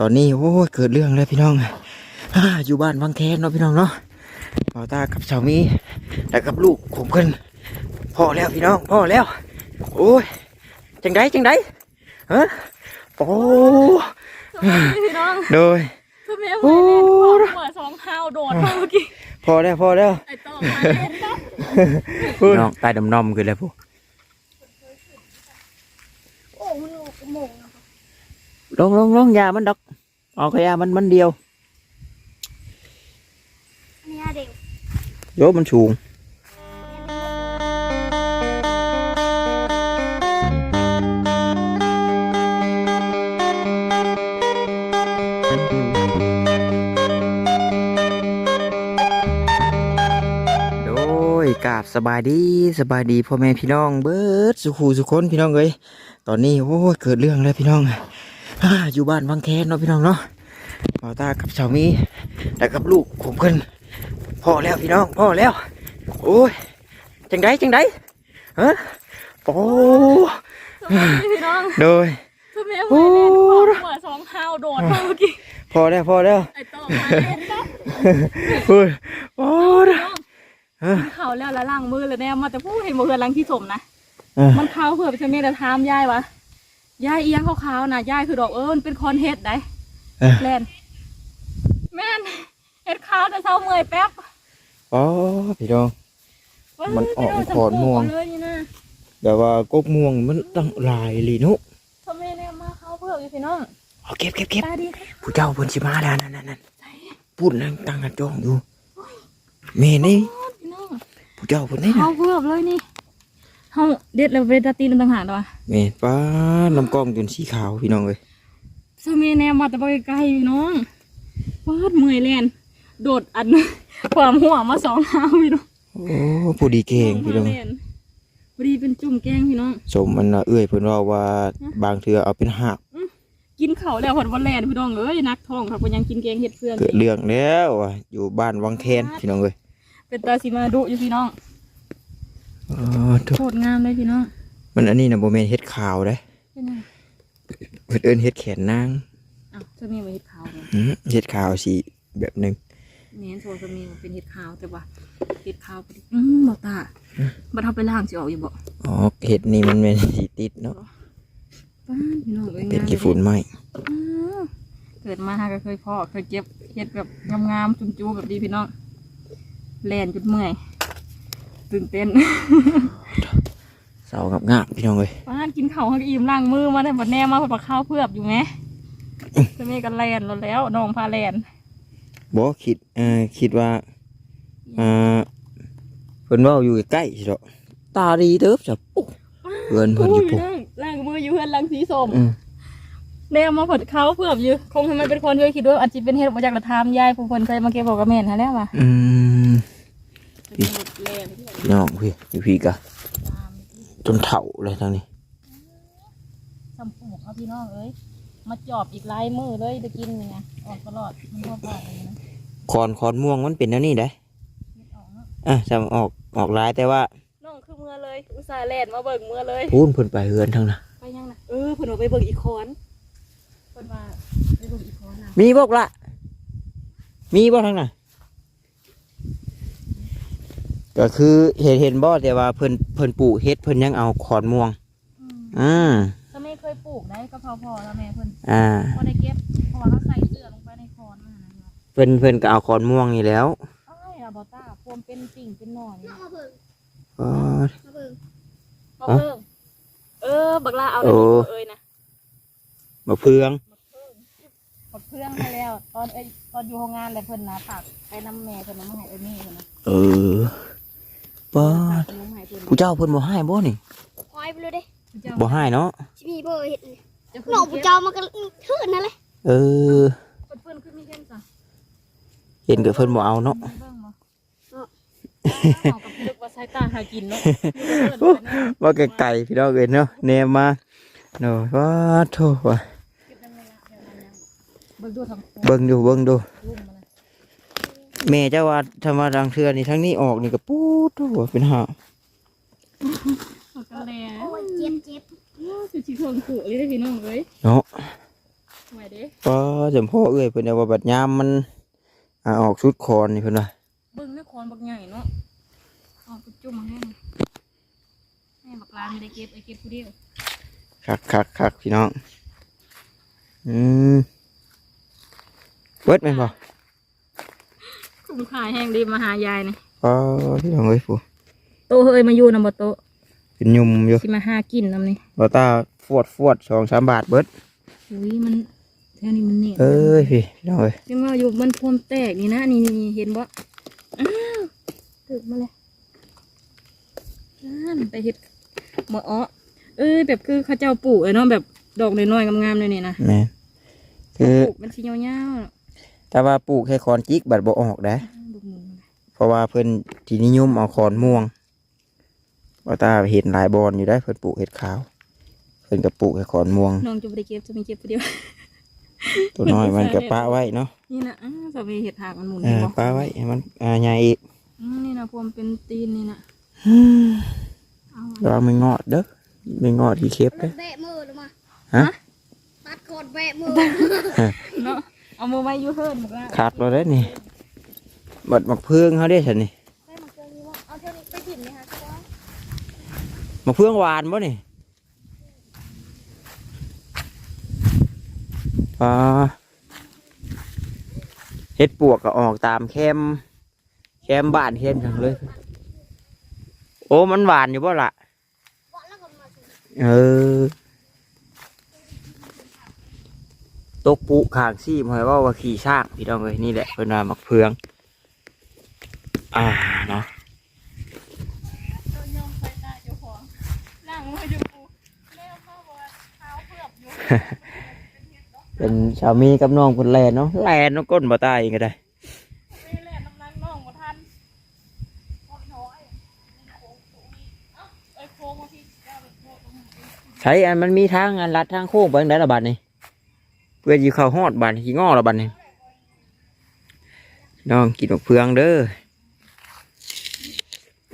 ตอนนี้โอ้ยเกิดเรื่องแล้วพี่น้องอ่าอยู่บ้านวังแคนเนาะพี่น้องเนาะพ่อตากับสามีแล้วกับลูกของเพิ่นพ่อแล้วพี่น้องพ่อแล้ว โอ้ยจังไดจังไดฮะโอ้พี่น้องโดยคือแม่ไม่เล่นของหัวสองห้าวโดดมาเมื่อกี้พอแล้วพอแล้วไอ้โต้มาเล่นนะพี่น้องตายดำนอมขึ้นแล้วพวกโอ้มันกระโมงนะ ลงลงลงยามันดอกเออกยามันมันเดียวเดียเด็กโยมันสูงโดยกาบสบายดีสบายดีพ่อแม่พี่น้องเบิร์ดสุขูสุคนพี่น้องเอ้ยตอนนี้โอ้เกิดเรื่องแล้วพี่น้อง อ่าอยู่บ้านวังแคนเนาะพี่น้องเนาะพ่อตากับสามีแล้วกับลูกของเพิ่นพ่อแล้วพี่น้องพ่อแล้ว โอ้ยจังไดจังไดฮะโอ้พี่น้องโดยคือแม่ไม่เล่นของหัวสองห้าวโดดมาเมื่อกี้พอแล้วพอแล้วไอ้โต้มาเล่นนะโอ้ยโอ้ยฮะมันเข่าแล้วละล่างมือเลยเนี่ยมาแต่พูดเห็นบ่เฮือนลังที่สมนะอะมันเข่าเผื่อไปจะเมตะทามยายวะ ยายเอียงขาวๆนะยายคือดอกเออมันเป็นคอนเฮ็ดได้เอ้ยแลนแม่นเฮ็ดขาวแต่เช้าเมื่อยแป๊บอ๋อพี่น้อง มันออกขอนม่วง เลยนี่นะแต่ว่ากกม่วงมันตั้งหลายลีนุทำไมเนี่ยมาเข้าเพื่อกอยู่พี่น้องเอาเก็บเก็บเก็บตาดีผู้เจ้าเพิ่นสิมาแล้วนั่นนั่นนั่นพูดนั่งตั้งกันจ้องอยู่เมนี่พี่น้องผู้เจ้าเพิ่นนี่นะเข้าเพื่อกเลยนี่ เฮาเด็ดแล้วเวทาตีนต่างหากตัวเมนป้าน้ำกล้องจนสีขาวพี่น้องเอ้ยสมัยแนวมาแต่ไปไกลๆพี่น้องวาดเมื่อยแลนโดดอันความหัวมาสองหาวพี่น้องโอ้ผู้ดีเก่งพี่น้องแล่นพอดีเป็นจุ่มแกงพี่น้องสมมันน่ะเอื้อยเพิ่นว่าว่าบางเทื่อเอาเป็นหักกินข้าวแล้วหอดวันแลนพี่น้องเอ้ยนักท้องครับก็ยังกินแกงเห็ดเพื่อนเกิดเรื่องแล้วว่ะอยู่บ้านวังแคนพี่น้องเอ้ยเป็นตาสีมาดุอยู่พี่น้อง อ๋อทุกโคตรงามเลยพี่น้องมันอันนี้นะโบเมนเฮ็ดขาวเด้เป็นไงเพิ่นเอิ้นเฮ็ดแขนนางอ้าวจะมีมาเห็ดขาวเลยอืมเฮ็ดขาวสีแบบหนึงเน้นโซจะมีมันเป็นเห็ดขาวแต่ว่าเห็ดขาวพอดีอืมบอกตาบัดเทาไปล่างสิออกอยู่บ่อ๋อเฮ็ดนี่มันเป็นสีติดเนาะป้านพี่น้องอ้ยเป็นงามกี่ฝุ่นไหมอืมเกิดมาฮะก็เคยพ่อเคยเก็บเห็ดแบบงามๆจุ่มๆแบบนี้พี่น้องแลนจุดเมื่อย ตื่นเต้นเสากับงาบพี่น้องเอ้ยป้านกินข้าวให้อิ่มล้างมือมาได้บัดแน่มาผัดข้าวเพือบอยู่ไหมจะมีกันแลนแล้วแล้วน้องพาแลนบ่คิดเอ่อคิดว่าอ่าเพิ่นเว้าอยู่ใกล้ๆสิดอกตาดีเติบจ้ะปุ๊บเพิ่นเพิ่นอยู่ปุ๊บล้างมืออยู่เพื่อนล้างสีส้มอืมเนวมาผัดข้าวเพือบอยู่คงให้มันเป็นคนช่วยคิดว่าอาจจะเป็นเห็ดมาจากกระทามยายผู้คนเคยมาเก็บบอกกับแม่นฮะแล้วว่ะอืมแลน พี่น้องพี่อยู่พี่กะจนเฒ่าเลยทางนี้สำปูกเอาพี่น้องเอ้ยมาจอบอีกลายมือเลยจะกินเนี่ยออกตลอดมันทั่วไปเลยนะคอนคอนม่วงมันเป็นแนวนี้ได้คิดออกเนาะอะจำออกออกลายแต่ว่าน้องคือเมื่อเลยอุตส่าห์แลนมาเบิ่งเมื่อเลยพูนเพิ่นไปเฮือนทางน่ะไปยังนะเออเพิ่นว่าไปเบิ่งอีกคอนเพิ่นว่าไปเบิ่งอีกคอนนะมีบอกละมีบ่ทางน่ะ ก็คือเห็นเห็นบ่แต่ว่าเพิ่นเพิ่นปลูกเฮ็ดเพิ่นยังเอาขอนม่วงอืมอืมถ้าไม่เคยปลูกได้ก็พอพอแล้วแม่เพิ่นอ่าพอได้เก็บเพราะว่าเขาใส่เสื้อลงไปในคอนมันนะเพิ่นเพิ่นก็เอาขอนม่วงนี่แหล้วเอ้ยอะบอต้าพวมเป็นปิ่งเป็นหนอนนี่อ๋อมาเบิ่งมาเบิ่งเออบักลาเอาโอ้ได้เอ้ยนะมะเพืองบักเพื่องมาแล้ว ตอนเอ้ยตอนอยู่โรงงานเลยเพิ่นนะฝากไปน้ำแม่เพิ่นนะมาให้เอ้ยนี่เพิ่นนะเออ ป้าฝากดขนมให้เพิ่นผู้เจ้าเพิ่นบ่ให้บ่นี่หอยไปเลยเด้เจ้าบ่ให้เนาะชิมีเบอร์เห็ดนี่เจ้าหนองปูเจ้ามันก็ทื่นนั่นแหละเออเพิ่นเพิ่นขึ้นมีเข้มจ้ะเห็นก็เพิ่นบ่เอาเนาะเบิ่งบ่เอากับลึกว่าสายตาหากินเนาะเพิ่นเพิ่นว่าไกลๆพี่น้องเอ้ยเนาะแนมมาเนาะว่าโธ่ว่ะเบิ่งดูทางเบิ่งดู แม่เจ้าว่าถ้ามาทางเทือนี่ทั้งนี้ออกนี่ก็ปูดโอ้เป็นหาเอากันแลโอ้ยเจ็บเจ็บสิสิเพิ่งขู่เลยเด้อพี่น้องเอ้ยเนาะไว้เด้ก็จำพ่อเอ้ยเพิ่นเอาว่าบัดยามมันอ่าออกชุดคอนนี่เพิ่นว่าเบิ่งนครบักใหญ่เนาะเอาไปจุ่มมาให้แม่บักลาไม่ได้เก็บไอ้เก็บผู้เดียวคักคักคักพี่น้องอืมเบิดแม่นบ่ คุ้มค่าแห้งดีมาหายายนี่อ๋อพี่น้องเอ้ยผู้โตเฮยมาอยู่นำบ่โตเป็นยุ่มอยู่สิมาหากินนำนี่บ่ตาฟวดฟวดสองสามบาทเบิดอุ้ยมันแถวนี้มันเนี่ยเอ้ยพี่พี่น้องเอ้ยยังว่าอยู่มันพวมแตกนี่นะนี่นี่นี่เห็นบ่อ้าวตึกมาเลยนั่นไปเฮ็ดหมออ้อเอ้ยแบบคือเขาเจ้าปลูกไอ้เนาะแบบดอกน้อยๆงามๆเลยนี่นะแม่นคือปลูกมันสิยาวๆเนาะ ถ้าว่าปลูกแค่คอนจิกบัดบ่ออกได้ลูกหมูนะเพราะว่าเพิ่นที่นิยมเอาคอนม่วงบ่ตาเห็นหลายบอนอยู่ได้เพิ่นปลูกเห็ดขาว เพิ่นก็ปลูกแค่คอนม่วง น้องจะบ่ได้เก็บจะมีเก็บผู้เดียว ตัวน้อยมันก็ปะไว้เนาะนี่นะอ้าวจะมีเห็ดหากมันหมุนเอนี่อบ่ปะไว้ให้มันอ่าใหญ่อีกอืมนี่นะพวมเป็นตีนนี่นะเอาระวังไม่งอดเด้อไม่งอดที่เข็บมัเด้นแบะมือหรือมาฮะตัดโคตรแบะมือเนาะ เอามือไว้อยูเฮิร์นบอกว่าขาดเราได้นี่บัดมักเพื่องเขาได้ฉันนี่ให้มันเจอนี้ว่าเอาเท่านี้ไปถิ่นนี่ฮะใช่ปะมักเพื่องหวานบ่นี่อ่าเฮ็ดปวกก็ออกตามแคมแคมบ้านแคมจังเลย โอ้มันหวานอยู่บ่ล่ะบอกแล้วก็มาสิเออ ตกปุขางซี่หมายว่าวาขี่ซากพี่น้องเลยนี่แหละเป็นว่ามักเพือง อ่าเนาะเป็นชาวมีกับน้องคนแลนเนาะแลนน้องก้นบ่ตายก็ได้ใช้อันมันมีทางอันลัดทางโค้งไปทางไหนระบาดนี่ เพื่ออยู่เข้าวฮอดบัดขี่ง้อละบัดนี่น้องกินมักเพืองเด้อ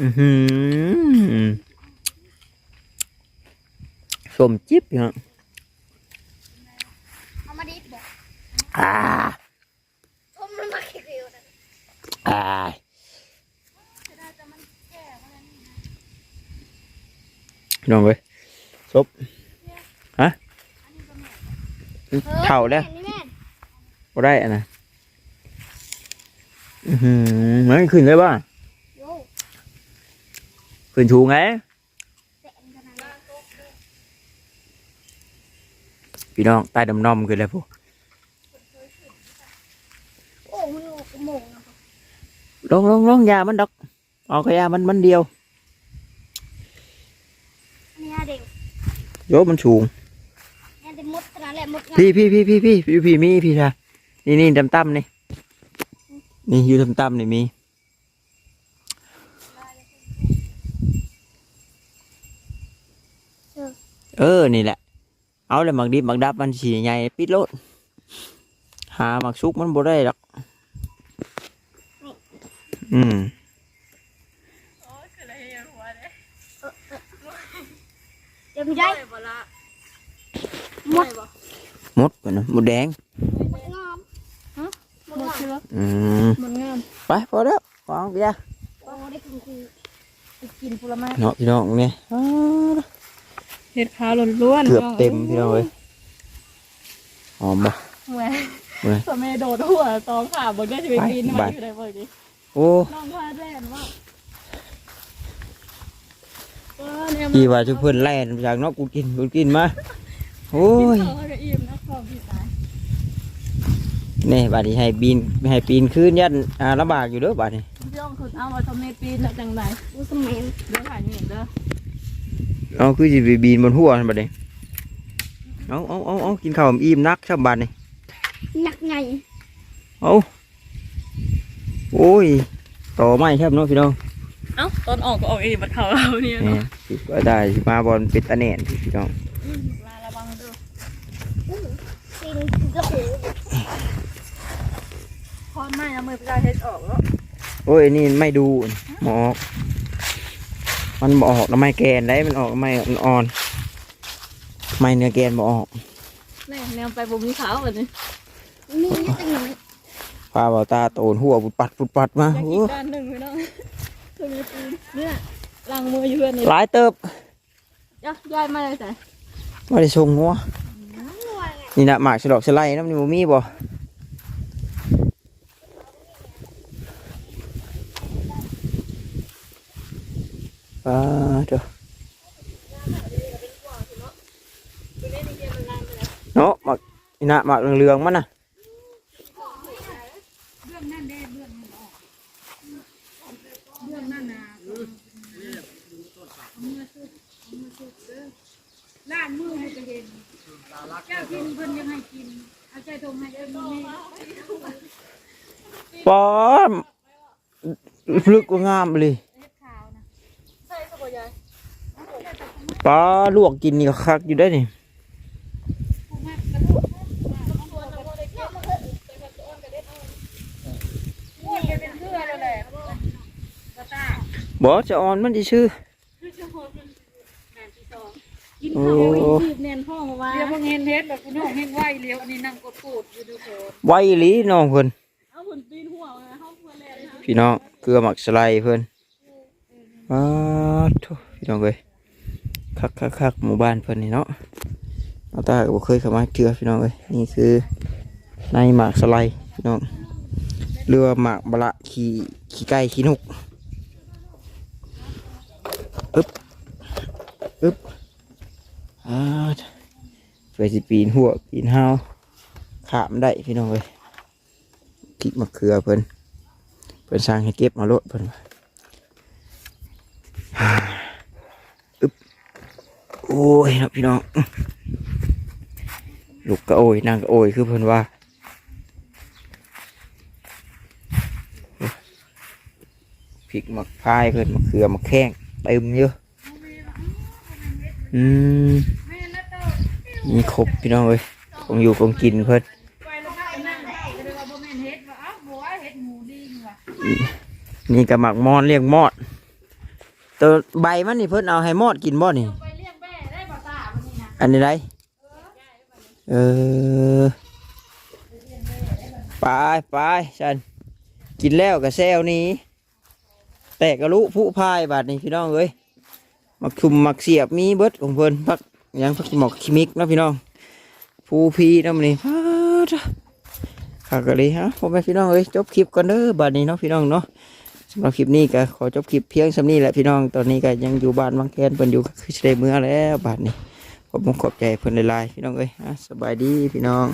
อือหือสมจิ๊บเนาะเอามาดิบบอกอ่าผมมันมาขี้เร็วนะอ่าน้องเว้ยซบ เท่าแล้วนี่แม่นบ่ได้อะนะอือหือมันขึ้นเลยบ้างโยขึ้นชูไงแบะมันขนาดนั้นพี่น้องใต้ดำน้อมขึ้นเลยพวกโอ้มันโอ้กระโมงนะลงลงลงยามันดอกเอาขยามันมันเดียวอันนี้ฮะเด็กโยมันสูง นี่จะมดขนาด แหละมดงาพี่พี่พี่พี่พี่พี่พี่มีพี่ชานี่นี่ดำตั้มนี่นี่อยู่ดำตั้มนี่มีเออนี่แหละ เอาเลยหมักดิบหมักดับมันสีใหญ่ปิดโลดหาหมักซุกมันบ่ได้หรอกอืมโอ้ยคืออะไรหัวเลยเดี๋ยวไม่ได้บ่ละมดบ่ มดก่อนนะมดแดงหมดเชื้ออืมหมดงามไปพอแล้ววางเบียร์โอ้ได้คุณครูไปกินผลไม้เนาะพี่น้องเนี่ยเห็ดขาวล้วนๆเกือบเต็มพี่น้องเลยหอมบ่แหวแหว่สมัยโดดหัวตองขาบนได้จะไปปีนมาอยู่ได้บ่อยดิโอ้น้องพาแล่นว่ายกี่ว่าจะเพื่อนแล่นจากเนอกกูกินกูกินมาโอ้ยอิ่ม นะขอบพี่ตายนี่บาดนี้ให้ปีนให้ปีนขึ้นยันอ่าลำบากอยู่เด้อบาดนี้ย่องคือเอาว่าทำในปีนแล้วจังไรดูสมัยเดี๋ยวถ่ายนี่เด้อเอาคือสิไปปีนบนหัวนั่นบาดนี้เอาเอาเอาเอากินข้าวอิ่มนักช่ำบาดนี้หนักไงเอาโอ้ยต่อไม้แทบเนาะพี่น้องเอ้าตอนออกก็ออกเองบัดเขาเราเนี่ยนี่เนาะสิว่าได้สิมาบอลเป็ดตะแหน่นพี่น้อง ลาระวังเด้อ กินกระหูพอไม่นะมือพี่ชายเฮ็ดออกแล้วโอ้ยนี่ไม่ดูหมออกมันบออกแล้วไม่แกนได้มันออกไม่อ่อนๆไม่เนื้อแกนบออกแม่แนวไปบ่มีขาวแบบนี้มีนิดหน่อยปลาเบาตาโตนหัวปุดปัดปุดปัดมาอยากโอ้อีกด้านหนึ่งพี่น้องตัวนี้ปูนเนี่ยล้างมืออยู่เพื่อนนี่หลายเติบย่าย้ายมาเลยแต่ไม่ได้ชงหัว นี่นะหมากฉลอกฉไลน้ำนี่บ่มีบ่ปลาเด้อเนาะหมากนี่นะหมากเหลืองๆมันน่ะล้างมือให้ก็เห็น เจ้ากินเพิ่นยังให้กิน เอาใจตรงให้เอิ้นแม่ปอมลึกกว่างามเลยปลาลวกกินนี่ก็คักอยู่ได้นี่พูดเป็นเพื่อกระตาบ่จะออนมันสิชื่อ กินโอ้ข้าวคืบแน่นห้องว่าเดี๋ยวพวกเห็นเฮ็ดแบบพี่น้องเห็นไหวเลี้ยวอันนี้นั่งกดปูดอยู่ดูโคนไวอีหลีน้องเพิ่นเอาหุ่นปีนหัวเลยห้องเพื่อนแลนด์พี่น้องเกลือหมักสไลด์เพิ่นอ้าวโถ่พี่น้องเอ้ยคักคักคักหมู่บ้านเพิ่นนี่เนาะเอาตาก็บ่เคยเข้ามาเกลือพี่น้องเอ้ยนี่คือในหมากสไลด์พี่น้องเรือว่าหมากบะละขี่ขี่ไก่ขี่นกอึ๊บอึ๊บ อ้าวเพื่อสิปีนหัวปีนห้าวขามได้พี่น้องเอ้ยกิกมะเขือเพิ่นเพิ่นสร้างให้เก็บมาโลดเพิ่นว่าฮ่าอึบโอ้ยนะพี่น้องลูกก็โอยนางก็โอยคือเพิ่นว่าพริกมักพายเพิ่นมะเขือมะแข้งเต็มเยอะ อืมมีครบพี่น้องเอ้ยคงอยู่คงกินเพิ่นนั่ก็เลยว่าบ่แม่อ้าบัวเฮ็ดหมูดีว่ะนี่ก็หมักมอนเรียกมอดตัวใบมันนี่เพิ่นเอาให้มอดกินบ่นี่ไปเลี้ยงแม่ได้บ่ตาวันนี้นะอันนี้ไรเออไปไปฉันกินแล้วกับแซวนี้ แตกกระลุผู้พายบาดนี้พี่น้องเอ้ย มักชุมมักเสียบมีเบิดของเพิ่นพักยังพักหมอกคิมิกนะพี่น้องผู้พีน้ำนี่พาดขากะเลยฮะพ่อแม่พี่น้องเอ้ยจบคลิปก่อนเด้อบาดนี้เนาะพี่น้องเนาะสำหรับคลิปนี้ก็ขอจบคลิปเพียงสำนี้แหละพี่น้องตอนนี้ก็ยังอยู่บ้านบางแคนเพิ่นอยู่ก็คือสิไดเมื่อแล้วบาดนี้ขอบคุณขอบใจเพิ่นหลายๆพี่น้องเอ้ยสบายดีพี่น้อง